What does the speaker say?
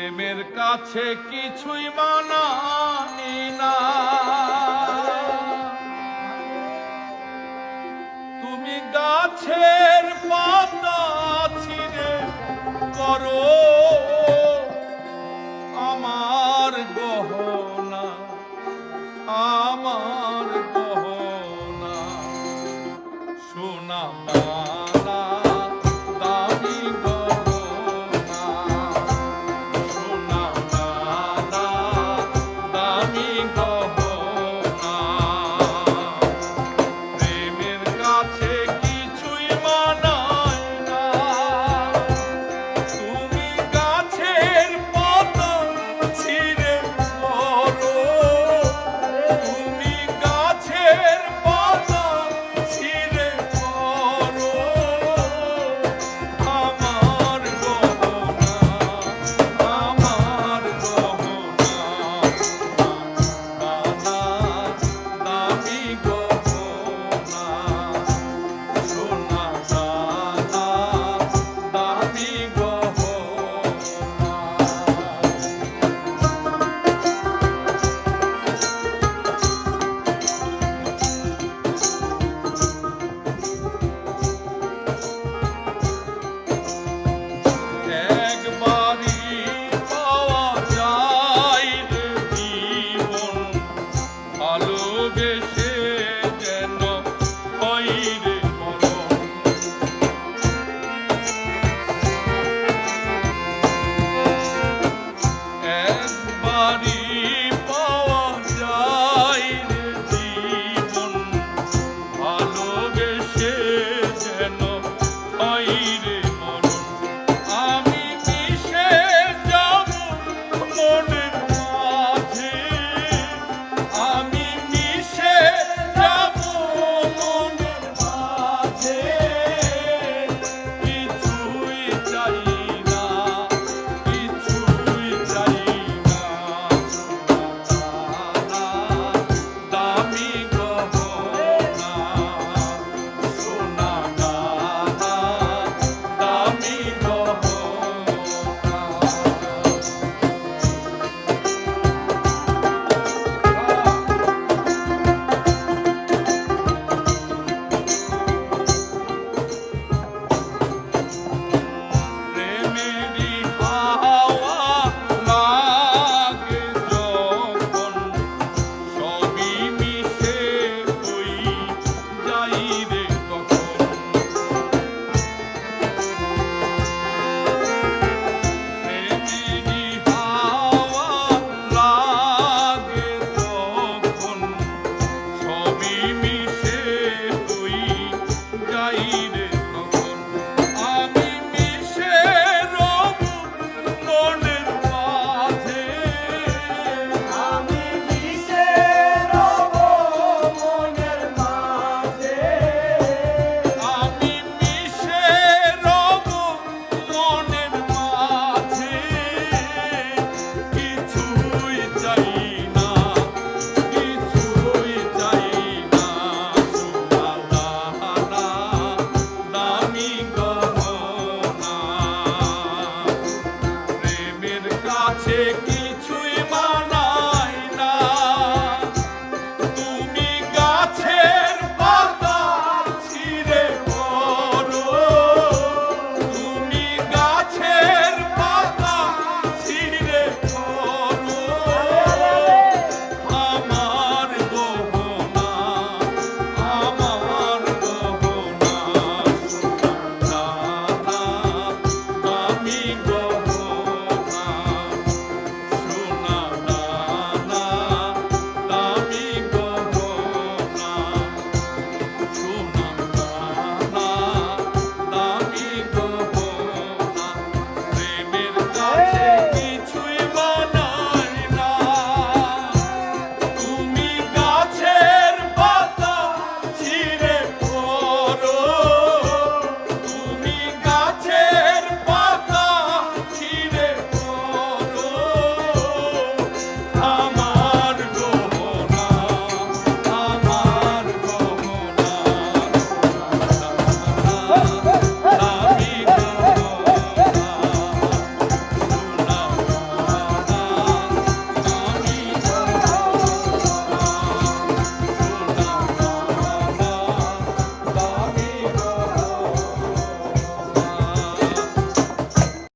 প্রেমের কাছে কিছুই মানানি না। তুমি গাছের পাতা ছিঁড়ে করো। আমার গহনা আমার গাছে কি